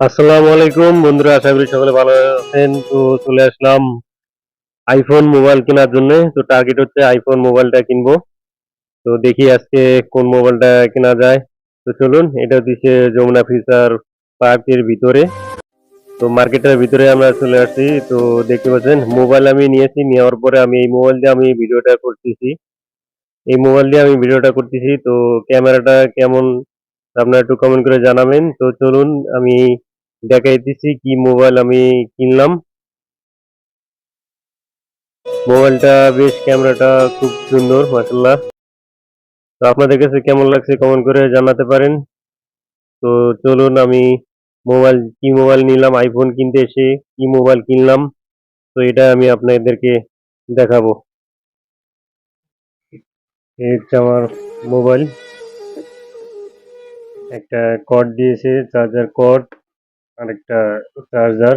আসসালামু আলাইকুম। বন্ধুরা, আশা করি সকলে ভালো আছেন। তো চলে আসলাম আইফোন মোবাইল কেনার জন্য। তো টার্গেট হচ্ছে আইফোন মোবাইলটা কিনবো। তো দেখি আজকে কোন মোবাইলটা কেনা যায়। তো চলুন, এটা হচ্ছে যমুনা ফিচার পার্কের ভিতরে। তো মার্কেটের ভিতরে আমরা চলে আসছি। তো দেখতে পাচ্ছেন মোবাইল আমি নিয়েছি। নেওয়ার পরে আমি এই মোবাইল দিয়ে আমি ভিডিওটা করতেছি। এই মোবাইল দিয়ে আমি ভিডিওটা করতেছি। তো ক্যামেরাটা কেমন? আপনারা একটু কমেন্ট করে জানাবেন। তো চলুন, আমি দেখাইতেছি কি মোবাইল আমি কিনলাম। মোবাইলটা বেশ ক্যামেরাটা খুব সুন্দর মাসাল্লাহ তো আপনাদের কাছে কেমন লাগছে কমেন্ট করে জানাতে পারেন। তো চলুন আমি মোবাইল কি মোবাইল নিলাম আইফোন কিনতে এসে কি মোবাইল কিনলাম, তো এটা আমি আপনাদেরকে দেখাবো। এই হচ্ছে আমার মোবাইল একটা কর্ড দিয়েছে চার্জার কর্ড আর একটা চার্জার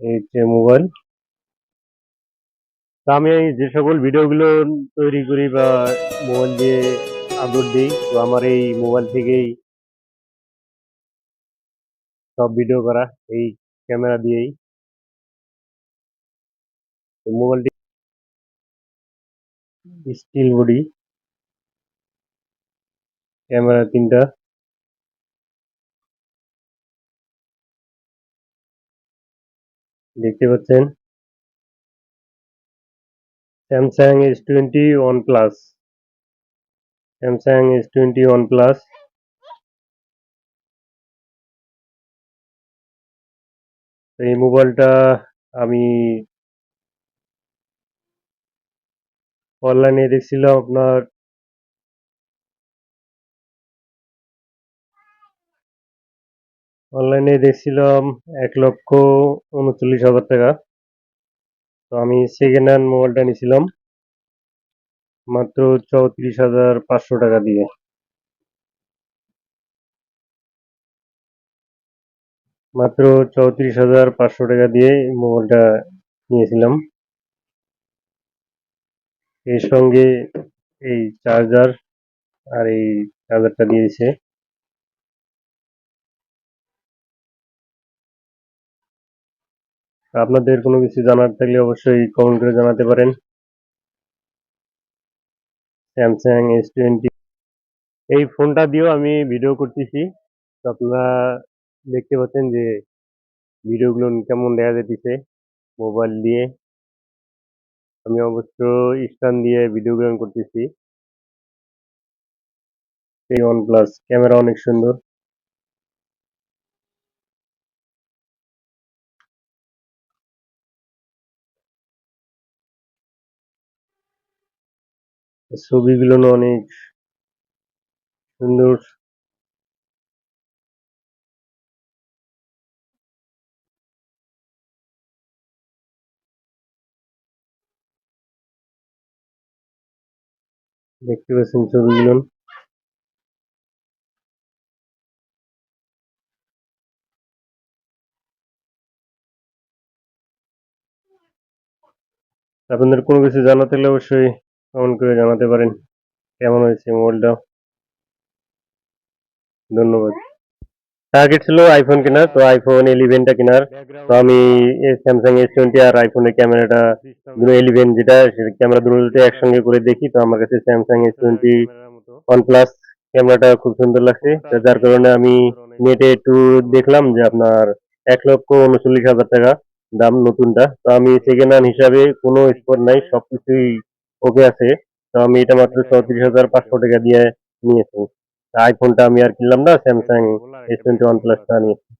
এই হচ্ছে মোবাইল তা আমি যে সকল ভিডিওগুলো তৈরি করি বা মোবাইল দিয়ে আপলোড দিই, তো আমার এই মোবাইল থেকেই সব ভিডিও করা, এই ক্যামেরা দিয়েই। মোবাইলটি স্টিল বডি ক্যামেরা তিনটা। দেখতে পাচ্ছেন? Samsung S twenty one plus Samsung S twenty one plus এই মোবাইলটা আমি অনলাইনে দেখছিলাম আপনার অনলাইনে দেখছিলাম এক লক্ষ উনচল্লিশ হাজার টাকা। তো আমি সেকেন্ড হ্যান্ড মোবাইলটা নিয়েছিলাম, মাত্র চৌত্রিশ হাজার পাঁচশো টাকা দিয়ে। মাত্র চৌত্রিশ হাজার পাঁচশো টাকা দিয়ে মোবাইলটা নিয়েছিলাম। এর সঙ্গে এই চার্জার আর এই চার্জারটা দিয়েছে। আপনাদের কোনো কিছু জানার থাকলে অবশ্যই কমেন্ট করে জানাতে পারেন। স্যামসাং এস টোয়েন্টি এই ফোনটা দিয়েও আমি ভিডিও করতেছি। তো আপনারা দেখতে পাচ্ছেন যে ভিডিওগুলো কেমন দেখা যেতেছে মোবাইল দিয়ে। আমি অবশ্য স্ট্যান্ড দিয়ে ভিডিও গ্রহণ করতেছি। এই ওয়ান প্লাস ক্যামেরা অনেক সুন্দর। ছবিগুলো অনেক সুন্দর। দেখতে পাচ্ছেন ছবিগুলো। আপনাদের কোনো কিছু জানা থাকলে অবশ্যই কমেন্ট করে জানাতে পারেন। কেমন হয়েছে মোবাইলটা? ধন্যবাদ। টার্গেট ছিল আইফোন কেনার, তো আইফোন ইলেভেনটা কেনার। তো আমি স্যামসাং এস টোয়েন্টি আর আইফোনের ক্যামেরাটা, দুটো ইলেভেন যেটা ক্যামেরা দুটো একসঙ্গে করে দেখি। তো আমার কাছে Samsung S twenty one plus ক্যামেরাটা খুব সুন্দর লাগছে। যার কারণে আমি নেটে একটু দেখলাম যে আপনার এক লক্ষ উনচল্লিশ হাজার টাকা দাম নতুনটা। তো আমি সেকেন্ড হ্যান্ড হিসাবে কোনো স্পট নাই, সবকিছুই ওকে আছে। তো আমি এটা মাত্র চৌত্রিশ হাজার পাঁচশো টাকা দিয়ে নিয়েছি। আইফোনটা আমি আর কিনলাম না স্যামসাং এস টোয়েন্টি ওয়ান প্লাসটা নিয়েছি।